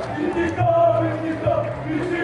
Витика, Витика, Витика!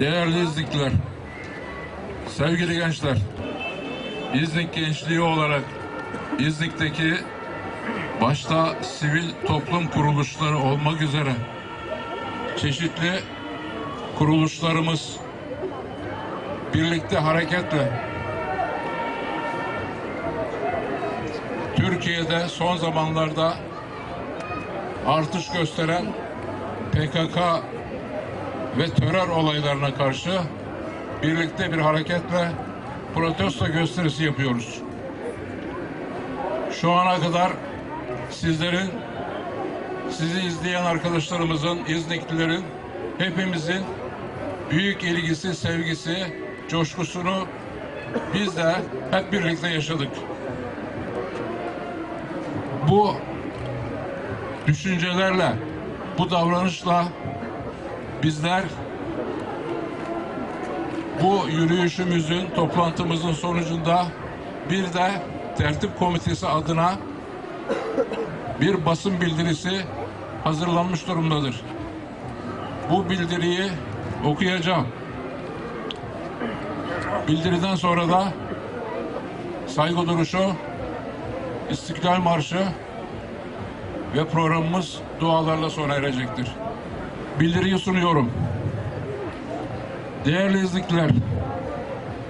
Değerli İznikliler, sevgili gençler, İznik gençliği olarak İznik'teki başta sivil toplum kuruluşları olmak üzere çeşitli kuruluşlarımız birlikte hareketle Türkiye'de son zamanlarda artış gösteren PKK ve terör olaylarına karşı birlikte bir hareketle protesto gösterisi yapıyoruz. Şu ana kadar sizlerin, sizi izleyen arkadaşlarımızın, İzniklilerin, hepimizin büyük ilgisi, sevgisi, coşkusunu biz de hep birlikte yaşadık. Bu düşüncelerle, bu davranışla bizler bu yürüyüşümüzün, toplantımızın sonucunda bir de tertip komitesi adına bir basın bildirisi hazırlanmış durumdadır. Bu bildiriyi okuyacağım. Bildiriden sonra da saygı duruşu, İstiklal Marşı ve programımız dualarla sona erecektir. Bildiriyi sunuyorum. Değerli iznikler,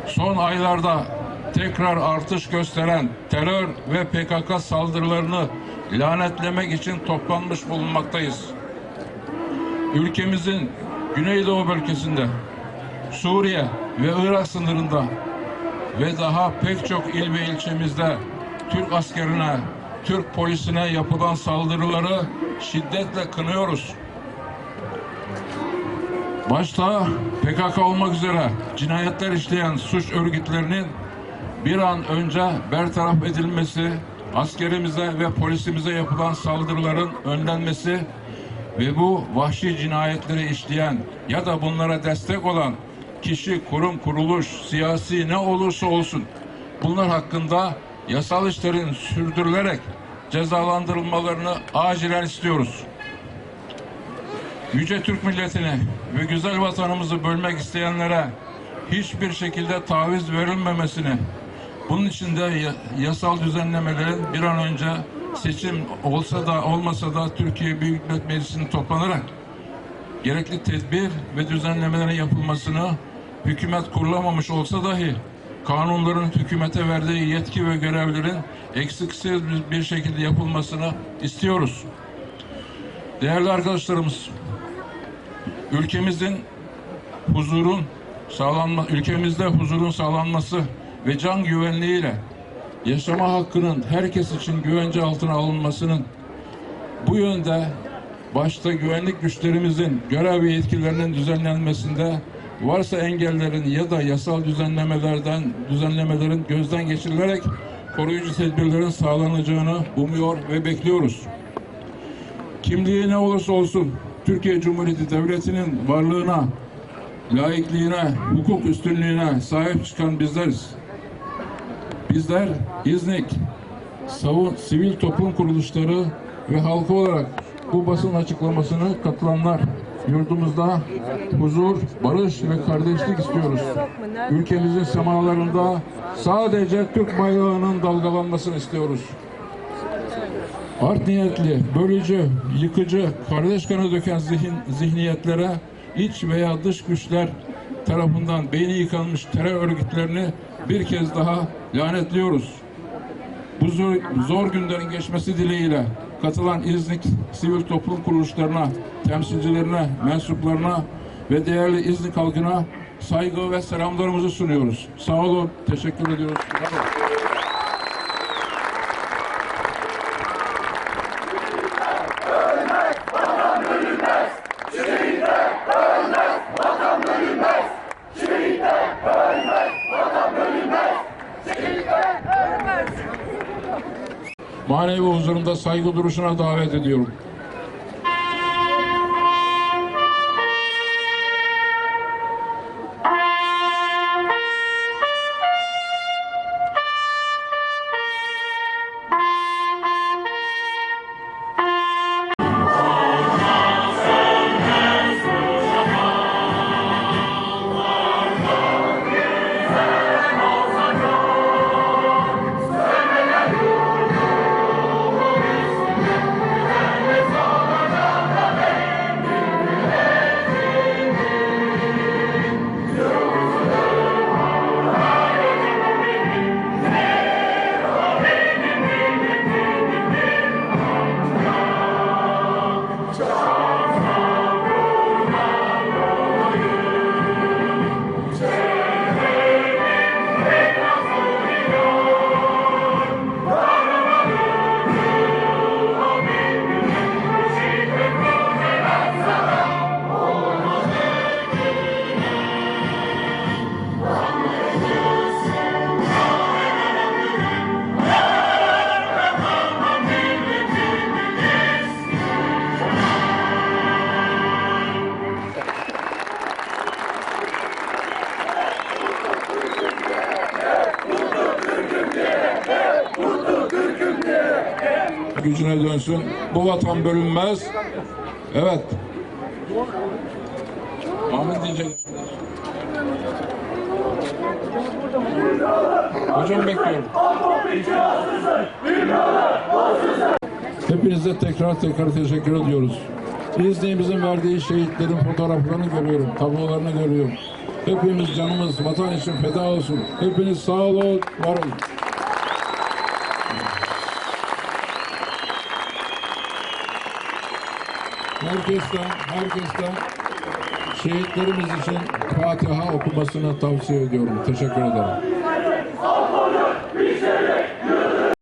son aylarda tekrar artış gösteren terör ve PKK saldırılarını lanetlemek için toplanmış bulunmaktayız. Ülkemizin Güneydoğu bölgesinde, Suriye ve Irak sınırında ve daha pek çok il ve ilçemizde Türk askerine, Türk polisine yapılan saldırıları şiddetle kınıyoruz. Başta PKK olmak üzere cinayetler işleyen suç örgütlerinin bir an önce bertaraf edilmesi, askerimize ve polisimize yapılan saldırıların önlenmesi ve bu vahşi cinayetleri işleyen ya da bunlara destek olan kişi, kurum, kuruluş, siyasi ne olursa olsun bunlar hakkında yasal işlerin sürdürülerek cezalandırılmalarını acilen istiyoruz. Yüce Türk milletini ve güzel vatanımızı bölmek isteyenlere hiçbir şekilde taviz verilmemesini, bunun için de ya- yasal düzenlemelerin bir an önce seçim olsa da olmasa da Türkiye Büyük Millet Meclisi'nin toplanarak gerekli tedbir ve düzenlemelerin yapılmasını hükümet kurulamamış olsa dahi kanunların hükümete verdiği yetki ve görevlerin eksiksiz bir şekilde yapılmasını istiyoruz. Değerli arkadaşlarımız, ülkemizin huzurun sağlanma ülkemizde huzurun sağlanması ve can güvenliğiyle yaşama hakkının herkes için güvence altına alınmasının bu yönde başta güvenlik güçlerimizin görev ve yetkilerinin düzenlenmesinde varsa engellerin ya da yasal düzenlemelerden düzenlemelerin gözden geçirilerek koruyucu tedbirlerin sağlanacağını umuyor ve bekliyoruz. Kimliği ne olursa olsun Türkiye Cumhuriyeti Devleti'nin varlığına, laikliğine, hukuk üstünlüğüne sahip çıkan bizleriz. Bizler İznik, savun, sivil toplum kuruluşları ve halkı olarak bu basın açıklamasını katılanlar yurdumuzda huzur, barış ve kardeşlik istiyoruz. Ülkemizin semalarında sadece Türk bayrağının dalgalanmasını istiyoruz. Art niyetli, bölücü, yıkıcı, kardeş kanı döken zihin, zihniyetlere iç veya dış güçler tarafından beyni yıkanmış terör örgütlerini bir kez daha lanetliyoruz. Bu zor, zor günlerin geçmesi dileğiyle katılan İznik sivil toplum kuruluşlarına, temsilcilerine, mensuplarına ve değerli İznik halkına saygı ve selamlarımızı sunuyoruz. Sağ olun, teşekkür ediyoruz. Sağ Manevi huzurunda saygı duruşuna davet ediyorum. Gücüne dönsün. Bu vatan bölünmez. Evet. Amin diyecek. Hocam bekliyorum. Hepinize tekrar tekrar teşekkür ediyoruz. İzninizin verdiği şehitlerin fotoğraflarını görüyorum, tablolarını görüyorum. Hepimiz canımız vatan için feda olsun. Hepiniz sağ olun, var olun. Herkesten, herkesten şehitlerimiz için Fatiha okumasını tavsiye ediyorum. Teşekkür ederim.